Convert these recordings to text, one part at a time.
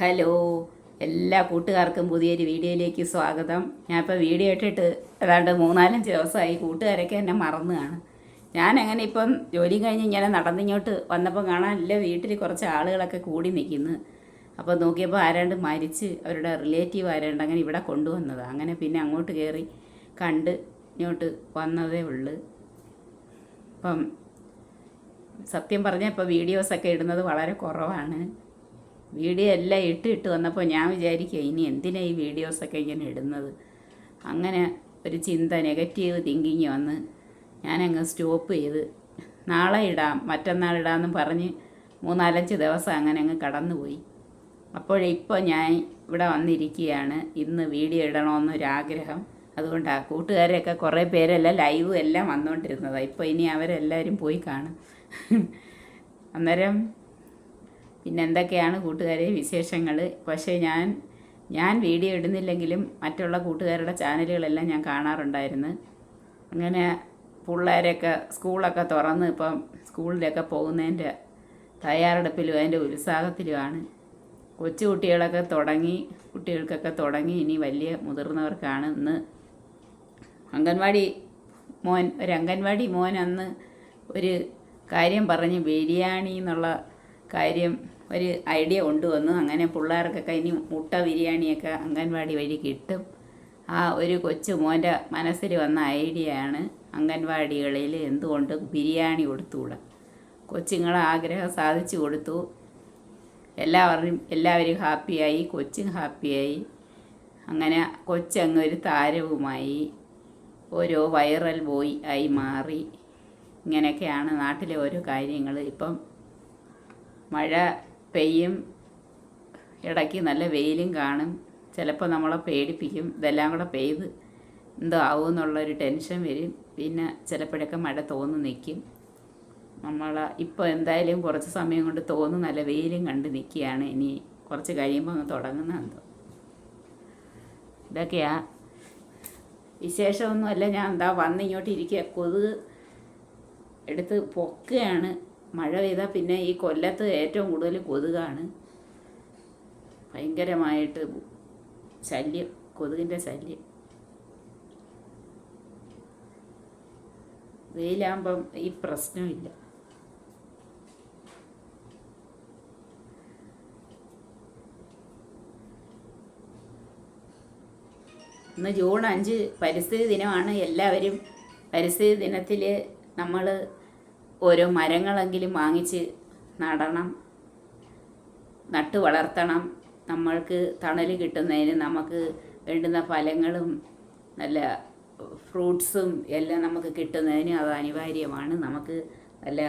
Hello എല്ലാ കൂട്ടുകാർക്കും പുതിയൊരു വീഡിയോയിലേക്ക് സ്വാഗതം. ഞാൻ ഇപ്പോൾ വീഡിയോ ഇട്ടിട്ട് ഏതാണ്ട് മൂന്നാലഞ്ച് ദിവസമായി കൂട്ടുകാരൊക്കെ എന്നെ മറന്നു കാണും ഞാൻ അങ്ങനെ ഇപ്പം ജോലി കഴിഞ്ഞ് ഇങ്ങനെ നടന്നിങ്ങോട്ട് വന്നപ്പോൾ കാണാനില്ല വീട്ടിൽ കുറച്ച് ആളുകളൊക്കെ കൂടി നിൽക്കുന്നു അപ്പോൾ നോക്കിയപ്പോൾ ആരാണ്ട് മരിച്ച് അവരുടെ റിലേറ്റീവ് ആരാണ്ട് അങ്ങനെ ഇവിടെ കൊണ്ടുവന്നത്. അങ്ങനെ പിന്നെ അങ്ങോട്ട് കയറി കണ്ട് ഇങ്ങോട്ട് വന്നതേ ഉള്ളൂ. അപ്പം സത്യം പറഞ്ഞാൽ ഇപ്പോൾ വീഡിയോസൊക്കെ ഇടുന്നത് വളരെ കുറവാണ്. വീഡിയോ എല്ലാം ഇട്ട് ഇട്ട് വന്നപ്പോൾ ഞാൻ വിചാരിക്കുക ഇനി എന്തിനാണ് ഈ വീഡിയോസൊക്കെ ഇങ്ങനെ ഇടുന്നത്? അങ്ങനെ ഒരു ചിന്ത നെഗറ്റീവ് തിങ്കിങ് വന്ന് ഞാനങ്ങ് സ്റ്റോപ്പ് ചെയ്ത് നാളെ ഇടാം മറ്റന്നാൾ ഇടാമെന്നും പറഞ്ഞ് മൂന്നാലഞ്ച് ദിവസം അങ്ങനെ അങ്ങ് കടന്നുപോയി. അപ്പോഴിപ്പോൾ ഞാൻ ഇവിടെ വന്നിരിക്കുകയാണ്. ഇന്ന് വീഡിയോ ഇടണമെന്നൊരാഗ്രഹം. അതുകൊണ്ടാണ് കൂട്ടുകാരെയൊക്കെ കുറേ പേരെല്ലാം ലൈവ് എല്ലാം വന്നുകൊണ്ടിരുന്നതാണ് ഇപ്പോൾ ഇനി അവരെല്ലാവരും പോയി കാണും. അന്നേരം പിന്നെ എന്തൊക്കെയാണ് കൂട്ടുകാരെ വിശേഷങ്ങൾ പക്ഷേ ഞാൻ ഞാൻ വീഡിയോ ഇടുന്നില്ലെങ്കിലും മറ്റുള്ള കൂട്ടുകാരുടെ ചാനലുകളെല്ലാം ഞാൻ കാണാറുണ്ടായിരുന്നു. അങ്ങനെ പിള്ളേരൊക്കെ സ്കൂളൊക്കെ തുറന്ന് ഇപ്പം സ്കൂളിലൊക്കെ പോകുന്നതിന്റെ തയ്യാറെടുപ്പിലും അതിന്റെ ഉത്സാഹത്തിലുമാണ്. കൊച്ചു കുട്ടികളൊക്കെ തുടങ്ങി കുട്ടികൾക്കൊക്കെ തുടങ്ങി ഇനി വലിയ മുതിർന്നവർക്കാണ് ഇന്ന്. അംഗൻവാടി മോൻ ഒരു അംഗൻവാടി മോൻ അന്ന് ഒരു കാര്യം പറഞ്ഞ് ബിരിയാണി എന്നുള്ള കാര്യം ഒരു ഐഡിയ കൊണ്ടുവന്നു. അങ്ങനെ പിള്ളേർക്കൊക്കെ ഇനി മുട്ട ബിരിയാണിയൊക്കെ അംഗൻവാടി വഴി കിട്ടും. ആ ഒരു കൊച്ചു മോന്റെ മനസ്സിൽ വന്ന ഐഡിയയാണ് അംഗൻവാടികളിൽ എന്തുകൊണ്ട് ബിരിയാണി കൊടുത്തുകൂടാ കൊച്ചുങ്ങളെ ആഗ്രഹം സാധിച്ചു കൊടുത്തു. എല്ലാവരും എല്ലാവരും ഹാപ്പിയായി കൊച്ചും ഹാപ്പിയായി. അങ്ങനെ കൊച്ചങ്ങ് ഒരു താരവുമായി ഓരോ വൈറൽ ബോയ് ആയി മാറി. ഇങ്ങനെയൊക്കെയാണ് നാട്ടിലെ ഓരോ കാര്യങ്ങൾ. ഇപ്പം മഴ പെയ്യും. ഇടയ്ക്ക് നല്ല വെയിലും കാണും. ചിലപ്പോൾ നമ്മളെ പേടിപ്പിക്കും. ഇതെല്ലാം കൂടെ പെയ്ത് എന്തോ ആവും എന്നുള്ളൊരു ടെൻഷൻ വരും. പിന്നെ ചിലപ്പോഴൊക്കെ മഴ തോന്നു നിൽക്കും. നമ്മൾ ഇപ്പോൾ എന്തായാലും കുറച്ച് സമയം കൊണ്ട് തോന്നും നല്ല വെയിലും കണ്ട് നിൽക്കുകയാണ്. ഇനി കുറച്ച് കഴിയുമ്പോൾ അങ്ങ് തുടങ്ങുന്ന എന്തോ. ഇതൊക്കെയാ. വിശേഷമൊന്നുമല്ല. ഞാൻ എന്താ വന്ന് ഇങ്ങോട്ട് ഇരിക്കുക. കൊതുക് എടുത്ത് പൊക്കുകയാണ്. മഴ പെയ്താൽ പിന്നെ ഈ കൊല്ലത്ത് ഏറ്റവും കൂടുതൽ കൊതുകാണ്. ഭയങ്കരമായിട്ട് ശല്യം കൊതുകിന്റെ ശല്യം. വെയിലാകുമ്പം ഈ പ്രശ്നമില്ല. ഇന്ന് ജൂൺ അഞ്ച് പരിസ്ഥിതി ദിനമാണ്. എല്ലാവരും പരിസ്ഥിതി ദിനത്തിൽ നമ്മൾ ഓരോ മരങ്ങളെങ്കിലും വാങ്ങിച്ച് നടണം നട്ടു വളർത്തണം. നമ്മൾക്ക് തണൽ കിട്ടുന്നതിന് നമുക്ക് വേണ്ടുന്ന ഫലങ്ങളും നല്ല ഫ്രൂട്ട്സും എല്ലാം നമുക്ക് കിട്ടുന്നതിന് അത് അനിവാര്യമാണ്. നമുക്ക് നല്ല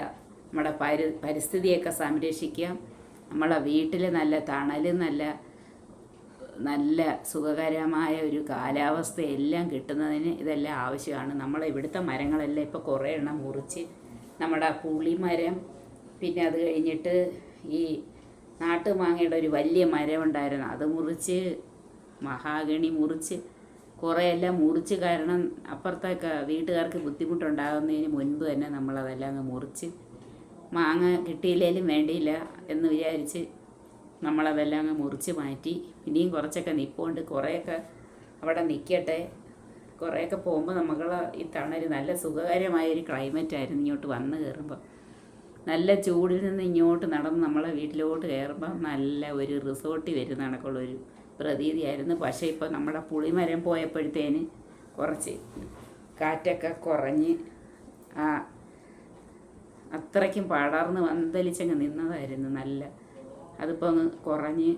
നമ്മുടെ പരി പരിസ്ഥിതിയൊക്കെ സംരക്ഷിക്കാം. നമ്മളെ വീട്ടിൽ നല്ല തണൽ നല്ല നല്ല സുഖകരമായ ഒരു കാലാവസ്ഥ എല്ലാം കിട്ടുന്നതിന് ഇതെല്ലാം ആവശ്യമാണ്. നമ്മളെ ഇവിടുത്തെ മരങ്ങളെല്ലാം ഇപ്പോൾ കുറേ എണ്ണം മുറിച്ച് നമ്മുടെ പുളിമരം പിന്നെ അത് കഴിഞ്ഞിട്ട് ഈ നാട്ടുമാങ്ങയുടെ ഒരു വലിയ മരം ഉണ്ടായിരുന്നു. അത് മുറിച്ച് മഹാഗണി മുറിച്ച് കുറേ എല്ലാം മുറിച്ച് കാരണം അപ്പുറത്തൊക്കെ വീട്ടുകാർക്ക് ബുദ്ധിമുട്ടുണ്ടാകുന്നതിന് മുൻപ് തന്നെ നമ്മളതെല്ലാം അങ്ങ് മുറിച്ച് മാങ്ങ കിട്ടിയില്ലേലും വേണ്ടിയില്ല എന്ന് വിചാരിച്ച് നമ്മളതെല്ലാം അങ്ങ് മുറിച്ച് മാറ്റി. ഇനിയും കുറച്ചൊക്കെ നിൽപ്പുണ്ട് കുറേയൊക്കെ അവിടെ നിൽക്കട്ടെ കുറേയൊക്കെ പോകുമ്പോൾ നമ്മൾ ഈ ഒരു നല്ല സുഖകരമായ ഒരു ക്ലൈമറ്റ് ആയിരുന്നു ഇങ്ങോട്ട് വന്ന് കയറുമ്പോൾ നല്ല ചൂടിൽ നിന്ന് ഇങ്ങോട്ട് നടന്ന് നമ്മളെ വീട്ടിലോട്ട് കയറുമ്പോൾ നല്ല ഒരു റിസോർട്ടിൽ വരുന്ന കണക്കുള്ളൊരു പ്രതീതിയായിരുന്നു. പക്ഷേ ഇപ്പോൾ നമ്മുടെ പുളിമരം പോയപ്പോഴത്തേന് കുറച്ച് കാറ്റൊക്കെ കുറഞ്ഞ് ആ അത്രയ്ക്കും പടർന്ന് വന്തലിച്ചങ്ങ് നിന്നതായിരുന്നു നല്ല. അതിപ്പോൾ അങ്ങ് കുറഞ്ഞ്.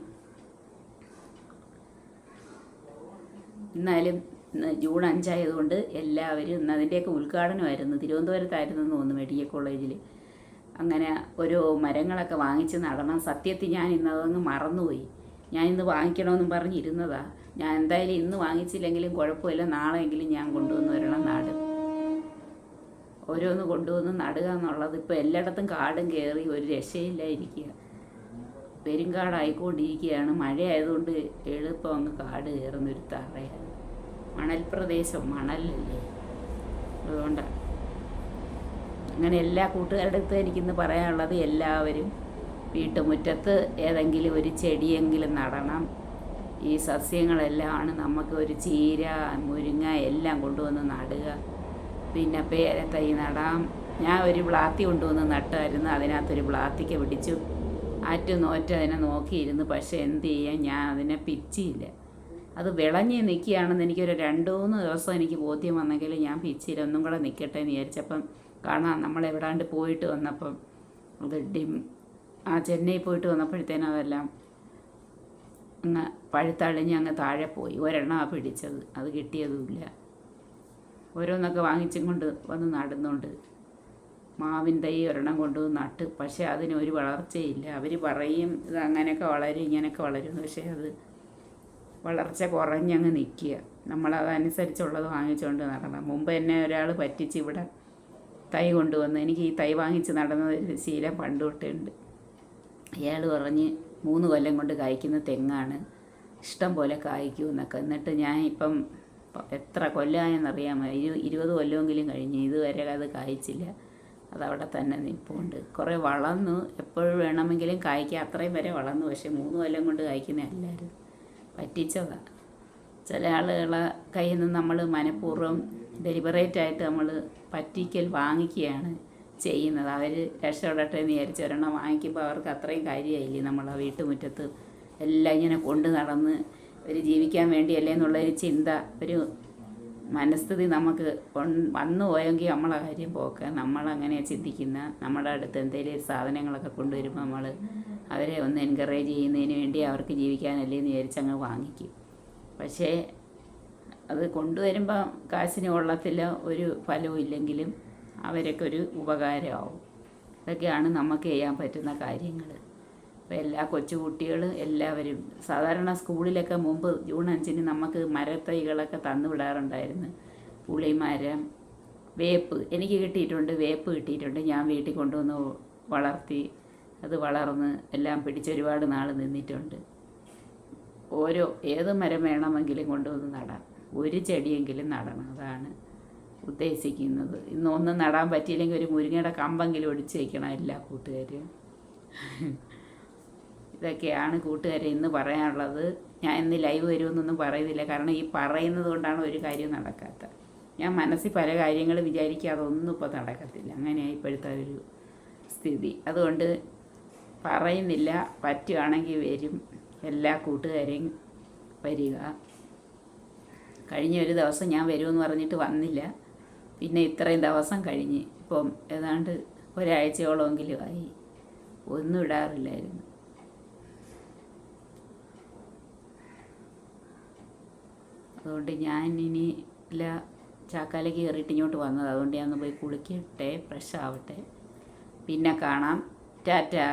എന്നാലും ജൂൺ അഞ്ചായതുകൊണ്ട് എല്ലാവരും ഇന്ന് അതിന്റെയൊക്കെ ഉദ്ഘാടനമായിരുന്നു. തിരുവനന്തപുരത്തായിരുന്നു എന്ന് തോന്നുന്നു മെഡിക്കൽ കോളേജിൽ അങ്ങനെ ഓരോ മരങ്ങളൊക്കെ വാങ്ങിച്ച് നടണം. സത്യത്തിൽ ഞാൻ ഇന്ന് മറന്നുപോയി. ഞാൻ ഇന്ന് വാങ്ങിക്കണമെന്നും പറഞ്ഞിരുന്നതാ ഞാൻ എന്തായാലും ഇന്ന് വാങ്ങിച്ചില്ലെങ്കിലും കുഴപ്പമില്ല. നാളെയെങ്കിലും ഞാൻ കൊണ്ടുവന്ന് വരണം നാട്. ഓരോന്ന് കൊണ്ടുവന്ന് നടുക എന്നുള്ളത് ഇപ്പോൾ എല്ലായിടത്തും കാടും കയറി ഒരു രക്ഷയില്ലായിരിക്കുക. പെരുങ്കാടായിക്കൊണ്ടിരിക്കുകയാണ് മഴയായതുകൊണ്ട് എളുപ്പം അങ്ങ് കാട് കയറുന്നൊരു തറയാണ്. മണൽ പ്രദേശം മണലല്ലേ? അതുകൊണ്ടാണ് അങ്ങനെ എല്ലാ കൂട്ടുകാരുടെ അടുത്ത് എനിക്കിന്ന് പറയാനുള്ളത് എല്ലാവരും വീട്ടുമുറ്റത്ത് ഏതെങ്കിലും ഒരു ചെടിയെങ്കിലും നടണം. ഈ സസ്യങ്ങളെല്ലാമാണ് നമുക്ക് ഒരു ചീര മുരിങ്ങ എല്ലാം കൊണ്ടുവന്ന് നടുക. പിന്നെ പേരത്തൈ നടാം. ഞാൻ ഒരു ബ്ലാത്തി കൊണ്ടുവന്ന് നട്ടായിരുന്നു. അതിനകത്തൊരു ബ്ലാത്തിക്ക് പിടിച്ചു. ആറ്റ് നോറ്റ് അതിനെ നോക്കിയിരുന്നു. പക്ഷേ എന്ത് ചെയ്യാൻ? ഞാൻ അതിനെ പിച്ചിയില്ല. അത് വിളഞ്ഞ് നിൽക്കുകയാണെന്ന് എനിക്കൊരു രണ്ട് മൂന്ന് ദിവസം എനിക്ക് ബോധ്യം വന്നെങ്കിൽ ഞാൻ പിച്ചിയിൽ ഒന്നും കൂടെ നിൽക്കട്ടെ എന്ന് വിചാരിച്ചപ്പം കാണാം നമ്മൾ എവിടാണ്ട് പോയിട്ട് വന്നപ്പം അത് ഡിം ആ ചെന്നൈ പോയിട്ട് വന്നപ്പോഴത്തേനും അതെല്ലാം അങ്ങ് പഴുത്തളിഞ്ഞ് അങ്ങ് താഴെ പോയി. ഒരെണ്ണം ആ പിടിച്ചത്. അത് കിട്ടിയതുമില്ല. ഓരോന്നൊക്കെ വാങ്ങിച്ചും കൊണ്ട് വന്ന് നടുന്നുണ്ട്. മാവിൻ തൈ ഒരെണ്ണം കൊണ്ടുവന്ന് നട്ട്. പക്ഷേ അതിന് ഒരു വളർച്ചയില്ല. അവർ പറയും ഇത് അങ്ങനെയൊക്കെ വളരും ഇങ്ങനെയൊക്കെ വളരും പക്ഷേ അത് വളർച്ച കുറഞ്ഞങ്ങ് നിൽക്കുക. നമ്മളതനുസരിച്ചുള്ളത് വാങ്ങിച്ചുകൊണ്ട് നടണം. മുമ്പ് എന്നെ ഒരാൾ പറ്റിച്ച് ഇവിടെ തൈ കൊണ്ടുവന്ന് എനിക്ക് ഈ തൈ വാങ്ങിച്ച് നടന്ന ശീലം പണ്ട് തൊട്ടുണ്ട് അയാൾ പറഞ്ഞ് മൂന്ന് കൊല്ലം കൊണ്ട് കായ്ക്കുന്ന തെങ്ങാണ് ഇഷ്ടം പോലെ കായ്ക്കൂ എന്നൊക്കെ. എന്നിട്ട് ഞാൻ ഇപ്പം എത്ര കൊല്ലമായെന്നറിയാമോ ഇരു ഇരുപത് കൊല്ലമെങ്കിലും കഴിഞ്ഞ്. ഇതുവരെ അത് കായ്ച്ചില്ല. അതവിടെ തന്നെ നിൽപ്പുണ്ട് കുറേ വളർന്നു. എപ്പോഴും വേണമെങ്കിലും കായ്ക്കുക അത്രയും വരെ വളർന്നു. പക്ഷേ മൂന്ന് കൊല്ലം കൊണ്ട് കായ്ക്കുന്ന എല്ലാവരും പറ്റിച്ചതാണ് ചില ആളുകളെ കയ്യിൽ നിന്ന് നമ്മൾ മനഃപൂർവം ഡെലിവറേറ്റ് ആയിട്ട് നമ്മൾ പറ്റിക്കൽ വാങ്ങിക്കുകയാണ് ചെയ്യുന്നത്. അവർ രക്ഷപ്പെടട്ടെ എന്ന് വിചാരിച്ച് ഒരെണ്ണം വാങ്ങിക്കുമ്പോൾ അവർക്ക് അത്രയും കാര്യമായില്ലേ ആ വീട്ടുമുറ്റത്ത്? എല്ലാം ഇങ്ങനെ കൊണ്ട് നടന്ന് അവർ ജീവിക്കാൻ വേണ്ടിയല്ലേ എന്നുള്ളൊരു ചിന്ത ഒരു മനസ്ഥിതി നമുക്ക് വന്നു പോയെങ്കിൽ നമ്മളെ കാര്യം പോക്ക്. നമ്മളങ്ങനെ ചിന്തിക്കുന്ന നമ്മുടെ അടുത്ത് എന്തെങ്കിലും സാധനങ്ങളൊക്കെ കൊണ്ടുവരുമ്പോൾ നമ്മൾ അവരെ ഒന്ന് എൻകറേജ് ചെയ്യുന്നതിന് വേണ്ടി അവർക്ക് ജീവിക്കാനല്ലേ എന്ന് വിചാരിച്ച് അങ്ങ് വാങ്ങിക്കും. പക്ഷേ അത് കൊണ്ടുവരുമ്പോൾ കാശിന് കൊള്ളത്തില്ല ഒരു ഫലവും ഇല്ലെങ്കിലും അവരൊക്കെ ഒരു ഉപകാരമാവും. ഇതൊക്കെയാണ് നമുക്ക് ചെയ്യാൻ പറ്റുന്ന കാര്യങ്ങൾ അപ്പോൾ എല്ലാ കൊച്ചുകുട്ടികളും എല്ലാവരും സാധാരണ സ്കൂളിലൊക്കെ മുമ്പ് ജൂൺ അഞ്ചിന് നമുക്ക് മരത്തൈകളൊക്കെ തന്നു വിടാറുണ്ടായിരുന്നു. പുളിമരം വേപ്പ് എനിക്ക് കിട്ടിയിട്ടുണ്ട് വേപ്പ് കിട്ടിയിട്ടുണ്ട് ഞാൻ വീട്ടിൽ കൊണ്ടുവന്ന് വളർത്തി അത് വളർന്ന് എല്ലാം പിടിച്ച് ഒരുപാട് നാൾ നിന്നിട്ടുണ്ട്. ഓരോ ഏത് മരം വേണമെങ്കിലും കൊണ്ടുവന്ന് നടാം. ഒരു ചെടിയെങ്കിലും നടണം. അതാണ് ഉദ്ദേശിക്കുന്നത്. ഇന്ന് ഒന്നും നടാൻ പറ്റിയില്ലെങ്കിൽ ഒരു മുരിങ്ങയുടെ കമ്പെങ്കിലും ഒടിച്ച് വയ്ക്കണം എല്ലാ കൂട്ടുകാരും ഇതൊക്കെയാണ് കൂട്ടുകാരെ ഇന്ന് പറയാനുള്ളത്. ഞാൻ ഇന്ന് ലൈവ് വരുമെന്നൊന്നും പറയുന്നില്ല. കാരണം ഈ പറയുന്നത് കൊണ്ടാണ് ഒരു കാര്യവും നടക്കാത്ത. ഞാൻ മനസ്സിൽ പല കാര്യങ്ങൾ വിചാരിക്കാതെ ഒന്നും ഇപ്പോൾ നടക്കത്തില്ല. അങ്ങനെയാണ് ഇപ്പോഴത്തെ ഒരു സ്ഥിതി. അതുകൊണ്ട് പറയുന്നില്ല. പറ്റുകയാണെങ്കിൽ വരും. എല്ലാ കൂട്ടുകാരെയും വരിക. കഴിഞ്ഞ ഒരു ദിവസം ഞാൻ വരുമെന്ന് പറഞ്ഞിട്ട് വന്നില്ല. പിന്നെ ഇത്രയും ദിവസം കഴിഞ്ഞ്. ഇപ്പം ഏതാണ്ട് ഒരാഴ്ചയോളമെങ്കിലും ആയി. ഒന്നും ഇടാറില്ലായിരുന്നു. അതുകൊണ്ട് ഞാൻ ഇനി ഇല്ല. ചാക്കാലേക്ക് കയറിയിട്ട് ഇങ്ങോട്ട് വന്നത്. അതുകൊണ്ട് ഞാൻ പോയി കുളിക്കട്ടെ ഫ്രഷ് ആവട്ടെ പിന്നെ കാണാം. ടാറ്റാ.